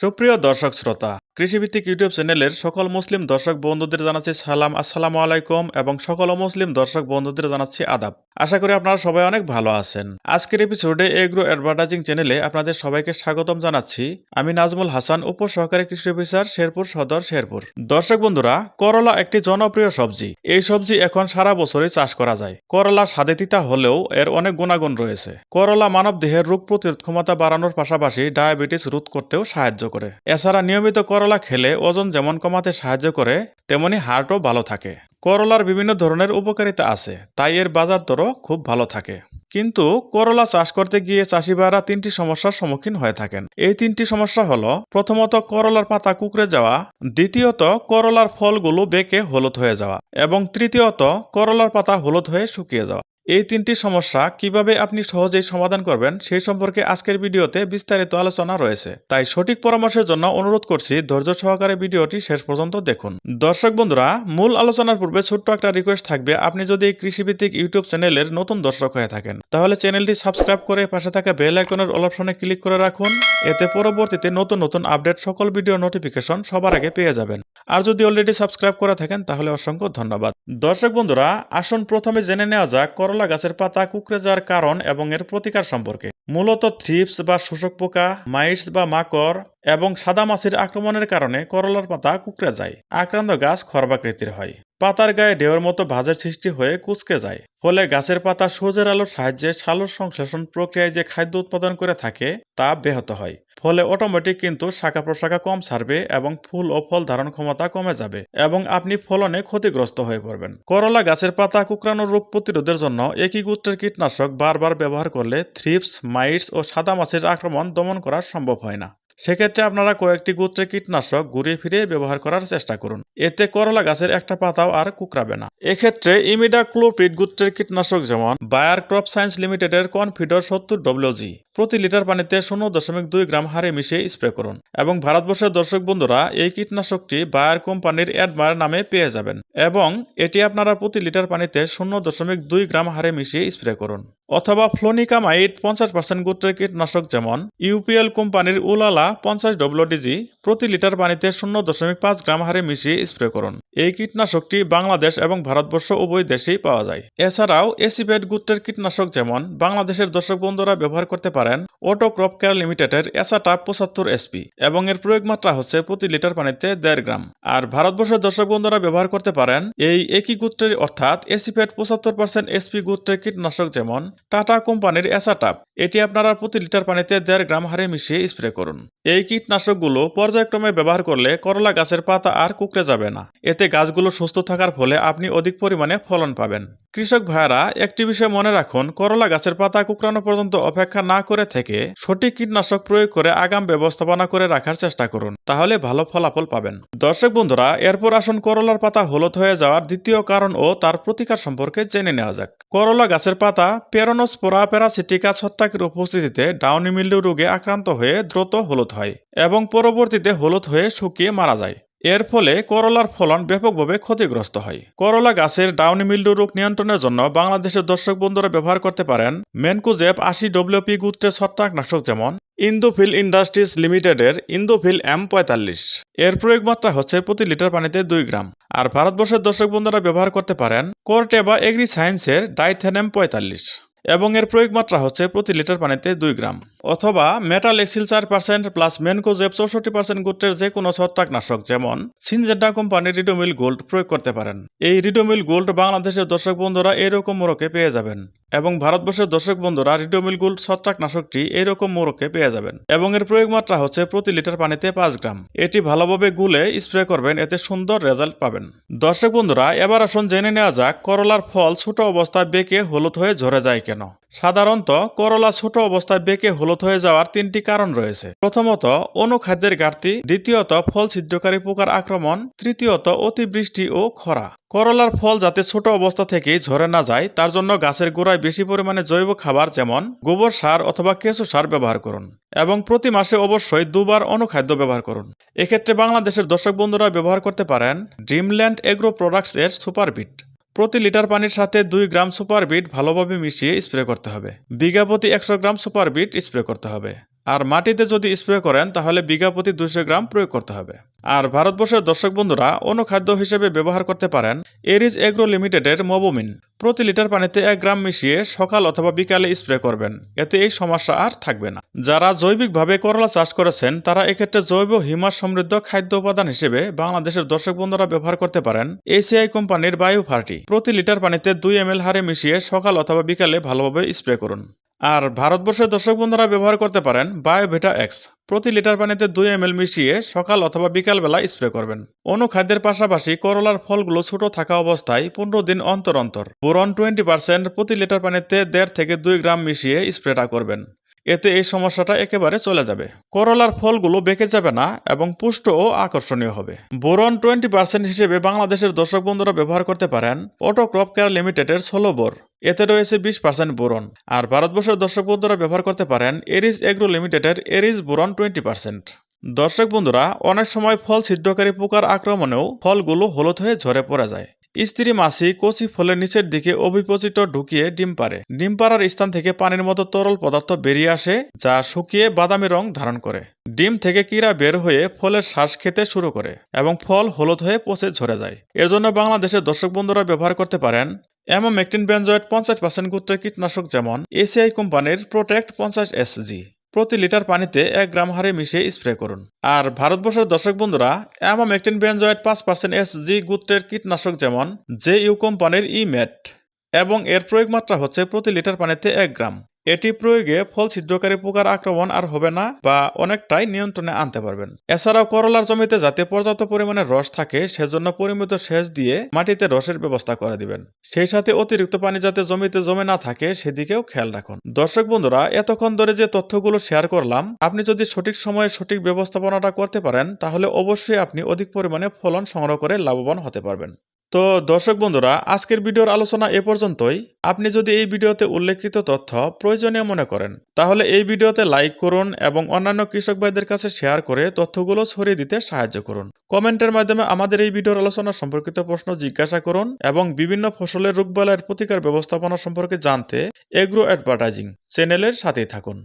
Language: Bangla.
সুপ্রিয় দর্শক শ্রোতা কৃষিভিত্তিক ইউটিউব চ্যানেলের সকল মুসলিম দর্শক বন্ধুদের জানাচ্ছি সালাম, আসসালামু আলাইকুম এবং সকল মুসলিম দর্শক বন্ধুদের জানাচ্ছি আদাব। আশা করি আপনারা সবাই অনেক ভালো আছেন। আজকের এপিসোডে এগ্রো অ্যাডভার্টাইজিং চ্যানেলে আপনাদের সবাইকে স্বাগতম জানাচ্ছি। আমি নাজমুল হাসান, উপসহকারী কৃষি অফিসার, শেরপুর সদর, শেরপুর। দর্শক বন্ধুরা, করলা একটি জনপ্রিয় সবজি। এই সবজি এখন সারা বছরই চাষ করা যায়। করলা স্বাদে তিতা হলেও এর অনেক গুণাগুণ রয়েছে। করলা মানব দেহের রোগ প্রতিরোধ ক্ষমতা বাড়ানোর পাশাপাশি ডায়াবেটিস রোধ করতেও সাহায্য করে। এছাড়া নিয়মিত করলা খেলে ওজন যেমন কমাতে সাহায্য করে, তেমনি হার্টও ভালো থাকে। করলার বিভিন্ন ধরনের উপকারিতা আছে, তাই এর বাজার দরও খুব ভালো থাকে। কিন্তু করলা চাষ করতে গিয়ে চাষিবারা তিনটি সমস্যার সম্মুখীন হয়ে থাকেন। এই তিনটি সমস্যা হলো, প্রথমত করলার পাতা কুকড়ে যাওয়া, দ্বিতীয়ত করলার ফলগুলো বেঁকে হলুদ হয়ে যাওয়া, এবং তৃতীয়ত করলার পাতা হলুদ হয়ে শুকিয়ে যাওয়া। এই তিনটি সমস্যা কীভাবে আপনি সহজেই সমাধান করবেন সেই সম্পর্কে আজকের ভিডিওতে বিস্তারিত আলোচনা রয়েছে। তাই সঠিক পরামর্শের জন্য অনুরোধ করছি ধৈর্য সহকারে ভিডিওটি শেষ পর্যন্ত দেখুন। দর্শক বন্ধুরা, মূল আলোচনার পূর্বে ছোট্ট একটা রিকোয়েস্ট থাকবে। আপনি যদি কৃষিভিত্তিক ইউটিউব চ্যানেলের নতুন দর্শক হয়ে থাকেন, তাহলে চ্যানেলটি সাবস্ক্রাইব করে পাশে থাকা বেল আইকনের অল অপশনে ক্লিক করে রাখুন। এতে পরবর্তীতে নতুন নতুন আপডেট সকল ভিডিও নোটিফিকেশন সবার আগে পেয়ে যাবেন। আর যদি অলরেডি সাবস্ক্রাইব করে থাকেন, তাহলে অসংখ্য ধন্যবাদ। দর্শক বন্ধুরা, আসুন প্রথমে জেনে নেওয়া যাক করলা গাছের পাতা কুকড়ে যাওয়ার কারণ এবং এর প্রতিকার সম্পর্কে। মূলত থ্রিপস বা শোষক পোকা, মাইটস বা মাকড় এবং সাদা মাছির আক্রমণের কারণে করলার পাতা কুকড়ে যায়। আক্রান্ত গাছ খরবাকৃতির হয়। পাতার গায়ে ঢেউর মতো ভাঁজের সৃষ্টি হয়ে কুচকে যায়। ফলে গাছের পাতা সূর্যের আলোর সাহায্যে সালোর সংশ্লেষণ প্রক্রিয়ায় যে খাদ্য উৎপাদন করে থাকে, তা ব্যাহত হয়। ফলে অটোমেটিক কিন্তু শাখা প্রশাখা কম ছাড়বে এবং ফুল ও ফল ধারণ ক্ষমতা কমে যাবে এবং আপনি ফলনে ক্ষতিগ্রস্ত হয়ে পড়বেন। করলা গাছের পাতা কুকরানোর রোগ প্রতিরোধের জন্য একই গোত্রের কীটনাশক বারবার ব্যবহার করলে থ্রিপস মাইটস ও সাদা মাছির আক্রমণ দমন করা সম্ভব হয় না। সেক্ষেত্রে আপনারা কয়েকটি গোত্রের কীটনাশক ঘুরিয়ে ফিরে ব্যবহার করার চেষ্টা করুন। এতে করলা গাছের একটা পাতাও আর কুকরাবে না। এক্ষেত্রে ইমিডা ক্লোপ্রিড গোত্রের কীটনাশক যেমন বায়ার ক্রপ সায়েন্স লিমিটেডের কনফিডর সত্তর ডব্লিউজি প্রতি লিটার পানিতে শূন্য দশমিক দুই গ্রাম হারে মিশিয়ে স্প্রে করুন এবং ভারতবর্ষের দর্শক বন্ধুরা এই কীটনাশকটি বায়ার কোম্পানির অ্যাডমার নামে পেয়ে যাবেন এবং এটি আপনারা প্রতি লিটার পানিতে শূন্য দশমিক দুই গ্রাম হারে মিশিয়ে স্প্রে করুন। অথবা ফ্লোনিকামাইট পঞ্চাশ পার্সেন্ট গোত্রের কীটনাশক যেমন ইউপিএল কোম্পানির উলালা পঞ্চাশ ডব্লিউডিজি প্রতি লিটার পানিতে শূন্য দশমিক পাঁচ গ্রাম হারে মিশিয়ে স্প্রে করুন। এই কীটনাশকটি বাংলাদেশ এবং ভারতবর্ষ উভয় দেশেই পাওয়া যায়। এছাড়াও এসিপেড গুত্রের কীটনাশক যেমন বাংলাদেশের দর্শক বন্ধুরা ব্যবহার করতে পারেন অটো ক্রপ কেয়ার লিমিটেডের এসাটা পঁচাত্তর এসপি এবং এর প্রয়োগ মাত্রা হচ্ছে প্রতি লিটার পানিতে দেড় গ্রাম। আর ভারতবর্ষের দর্শক বন্ধুরা ব্যবহার করতে পারেন এই একই গোত্রের অর্থাৎ এসিপেড পঁচাত্তর পার্সেন্ট এসপি গুত্রের কীটনাশক যেমন টাটা কোম্পানির এসাটাপ এটি আপনারা প্রতি লিটার পানিতে দেড় গ্রাম হারে মিশিয়ে স্প্রে করুন। এই কীটনাশকগুলো পর্যায়ক্রমে ব্যবহার করলে করলা গাছের পাতা আর কুকড়ে যাবে না। এতে গাছগুলো সুস্থ থাকার ফলে আপনি অধিক পরিমাণে ফলন পাবেন। কৃষক ভাইয়ারা, একটি বিষয় মনে রাখুন, করলা গাছের পাতা কুকড়ানো পর্যন্ত অপেক্ষা না করে থেকে সঠিক কীটনাশক প্রয়োগ করে আগাম ব্যবস্থাপনা করে রাখার চেষ্টা করুন, তাহলে ভালো ফলাফল পাবেন। দর্শক বন্ধুরা, এরপর আসুন করলার পাতা হলুদ হয়ে যাওয়ার দ্বিতীয় কারণ ও তার প্রতিকার সম্পর্কে জেনে নেওয়া যাক। করলা গাছের পাতা পেরোনোস্পোরা প্যারাসিটিকা ছত্রাকের উপস্থিতিতে ডাউনি মিল্ডু রোগে আক্রান্ত হয়ে দ্রুত হলুদ হয় এবং পরবর্তীতে হলুদ হয়ে শুকিয়ে মারা যায়। এর ফলে করলার ফলন ব্যাপকভাবে ক্ষতিগ্রস্ত হয়। করলা গাছের ডাউনি মিল্ডু রোগ নিয়ন্ত্রণের জন্য বাংলাদেশের দর্শক বন্ধুরা ব্যবহার করতে পারেন মেনকুজেপ আশি ডব্লিউপি গুত্রের ছত্রাকনাশক যেমন ইন্দোফিল ইন্ডাস্ট্রিজ লিমিটেডের ইন্দোফিল এম পঁয়তাল্লিশ। এর প্রয়োগ মাত্রা হচ্ছে প্রতি লিটার পানিতে দুই গ্রাম। আর ভারতবর্ষের দর্শক বন্ধুরা ব্যবহার করতে পারেন কোর্টে বা এগ্রি সায়েন্সের ডাইথেনেম পঁয়তাল্লিশ। এবং এর প্রয়োগ মাত্রা হচ্ছে প্রতি লিটার পানিতে দুই গ্রাম। অথবা মেটাল এক্সিল চার পার্সেন্ট প্লাস মেনকোজেব চৌষট্টি পার্সেন্ট গোত্রের যে কোনো ছত্রাকনাশক, যেমন সিনজেন্ডা কোম্পানির রিডোমিল গোল্ড প্রয়োগ করতে পারেন। এই রিডোমিল গোল্ড বাংলাদেশের দর্শক বন্ধুরা এরকম মোড়কে পেয়ে যাবেন। এবং ভারতবর্ষের দর্শক বন্ধুরা রিডোমিল গোল্ড ছত্রাকনাশকটি এইরকম মোড়কে পেয়ে যাবেন। এবং এর প্রয়োগ মাত্রা হচ্ছে প্রতি লিটার পানিতে পাঁচ গ্রাম। এটি ভালোভাবে গুলে স্প্রে করবেন, এতে সুন্দর রেজাল্ট পাবেন। দর্শক বন্ধুরা, এবার আসুন জেনে নেওয়া যাক করলার ফল ছোট অবস্থায় বেঁকে হলুদ হয়ে ঝরে যায় কেন। সাধারণত করলা ছোট অবস্থায় বেঁকে হলুদ হয়ে যাওয়ার তিনটি কারণ রয়েছে। প্রথমত, অনুখাদ্যের ঘাটতি। দ্বিতীয়ত, ফল ছিদ্রকারী পোকার আক্রমণ। তৃতীয়ত, অতিবৃষ্টি ও খরা। করলার ফল যাতে ছোট অবস্থা থেকেই ঝরে না যায়, তার জন্য গাছের গোড়ায় বেশি পরিমাণে জৈব খাবার যেমন গোবর সার অথবা কেঁচো সার ব্যবহার করুন এবং প্রতি মাসে অবশ্যই দুবার অনুখাদ্য ব্যবহার করুন। এক্ষেত্রে বাংলাদেশের দর্শক বন্ধুরা ব্যবহার করতে পারেন ড্রিমল্যান্ড এগ্রো প্রোডাক্টস এর সুপারবিট প্রতি লিটার পানির সাথে দুই গ্রাম সুপারবিট ভালোভাবে মিশিয়ে স্প্রে করতে হবে। বিঘা প্রতি একশো গ্রাম সুপারবিট স্প্রে করতে হবে। আর মাটিতে যদি স্প্রে করেন, তাহলে বিঘা প্রতি দুশো গ্রাম প্রয়োগ করতে হবে। আর ভারতবর্ষের দর্শক বন্ধুরা অনুখাদ্য হিসেবে ব্যবহার করতে পারেন এরিজ এগ্রো লিমিটেডের মোবোমিন। প্রতি লিটার পানিতে এক গ্রাম মিশিয়ে সকাল অথবা বিকালে স্প্রে করবেন। এতে এই সমস্যা আর থাকবে না। যারা জৈবিকভাবে করলা চাষ করেছেন, তারা এক্ষেত্রে জৈব হিমাস সমৃদ্ধ খাদ্য উপাদান হিসেবে বাংলাদেশের দর্শক বন্ধুরা ব্যবহার করতে পারেন এসিআই কোম্পানির বায়ু ফার্টি প্রতি লিটার পানিতে দুই এম হারে মিশিয়ে সকাল অথবা বিকালে ভালোভাবে স্প্রে করুন। আর ভারতবর্ষের দর্শক বন্ধুরা ব্যবহার করতে পারেন বায়োভিটা এক্স প্রতি লিটার পানিতে দুই এম মিশিয়ে সকাল অথবা বিকালবেলা স্প্রে করবেন। অনুখাদ্যের পাশাপাশি করলার ফলগুলো ছোট থাকা অবস্থায় পনেরো দিন অন্তর অন্তর। বোরন টোয়েন্টি পার্সেন্ট প্রতি লিটার পানিতে দেড় থেকে দুই গ্রাম মিশিয়ে স্প্রেটা করবেন। এতে এই সমস্যাটা একেবারে চলে যাবে। করলার ফলগুলো বেঁকে যাবে না এবং পুষ্ট ও আকর্ষণীয় হবে। বোরন টোয়েন্টি পার্সেন্ট হিসেবে বাংলাদেশের দর্শক বন্ধুরা ব্যবহার করতে পারেন অটো ক্রপ কেয়ার লিমিটেডের ষোলো বোর। এতে রয়েছে বিশ পার্সেন্ট বোরন। আর ভারতবর্ষের দর্শক বন্ধুরা ব্যবহার করতে পারেন এরিজ এগ্রো লিমিটেডের এরিজ বোরন টোয়েন্টি পার্সেন্ট। দর্শক বন্ধুরা, অনেক সময় ফল ছিদ্রকারী পোকার আক্রমণেও ফলগুলো হলুদ হয়ে ঝরে পড়ে যায়। স্ত্রী মাছি কচি ফলের নিচের দিকে অভিপচিত ঢুকিয়ে ডিম পারে ডিম পাড়ার স্থান থেকে পানির মতো তরল পদার্থ বেরিয়ে আসে, যা শুকিয়ে বাদামি রং ধারণ করে। ডিম থেকে কিরা বের হয়ে ফলের শ্বাস খেতে শুরু করে এবং ফল হলুদ হয়ে পচে ঝরে যায়। এজন্য বাংলাদেশের দর্শক বন্ধুরা ব্যবহার করতে পারেন অ্যামোমেকটিন বেনজয়েড পঞ্চাশ পার্সেন্ট গুত্রের কীটনাশক যেমন এসিআই কোম্পানির প্রোটেক্ট পঞ্চাশ এসজি। প্রতি লিটার পানিতে এক গ্রাম হারে মিশিয়ে স্প্রে করুন। আর ভারতবর্ষের দর্শক বন্ধুরা অ্যামামেকটিন বেঞ্জয়েড পাঁচ পার্সেন্ট এস জি গুত্রের কীটনাশক যেমন জে ইউ কোম্পানির ইম্যাট ম্যাট এবং এর প্রয়োগ মাত্রা হচ্ছে প্রতি লিটার পানিতে এক গ্রাম। এটি প্রয়োগে ফল ছিদ্রকারী পোকার আক্রমণ আর হবে না বা অনেকটাই নিয়ন্ত্রণে আনতে পারবেন। এছাড়াও করলার জমিতে যাতে পর্যাপ্ত পরিমাণে রস থাকে, সেজন্য পরিমিত সেচ দিয়ে মাটিতে রসের ব্যবস্থা করে দিবেন। সেই সাথে অতিরিক্ত পানি যাতে জমিতে জমে না থাকে, সেদিকেও খেয়াল রাখুন। দর্শক বন্ধুরা, এতক্ষণ ধরে যে তথ্যগুলো শেয়ার করলাম, আপনি যদি সঠিক সময়ে সঠিক ব্যবস্থাপনাটা করতে পারেন, তাহলে অবশ্যই আপনি অধিক পরিমাণে ফলন সংগ্রহ করে লাভবান হতে পারবেন। তো দর্শক বন্ধুরা, আজকের ভিডিওর আলোচনা এ পর্যন্তই। আপনি যদি এই ভিডিওতে উল্লেখিত তথ্য প্রয়োজনীয় মনে করেন, তাহলে এই ভিডিওতে লাইক করুন এবং অন্যান্য কৃষক ভাইদের কাছে শেয়ার করে তথ্যগুলো ছড়িয়ে দিতে সাহায্য করুন। কমেন্টের মাধ্যমে আমাদের এই ভিডিওর আলোচনা সম্পর্কিত প্রশ্ন জিজ্ঞাসা করুন এবং বিভিন্ন ফসলের রোগবালাইয়ের প্রতিকার ব্যবস্থাপনা সম্পর্কে জানতে এগ্রো অ্যাডভার্টাইজিং চ্যানেলের সাথেই থাকুন।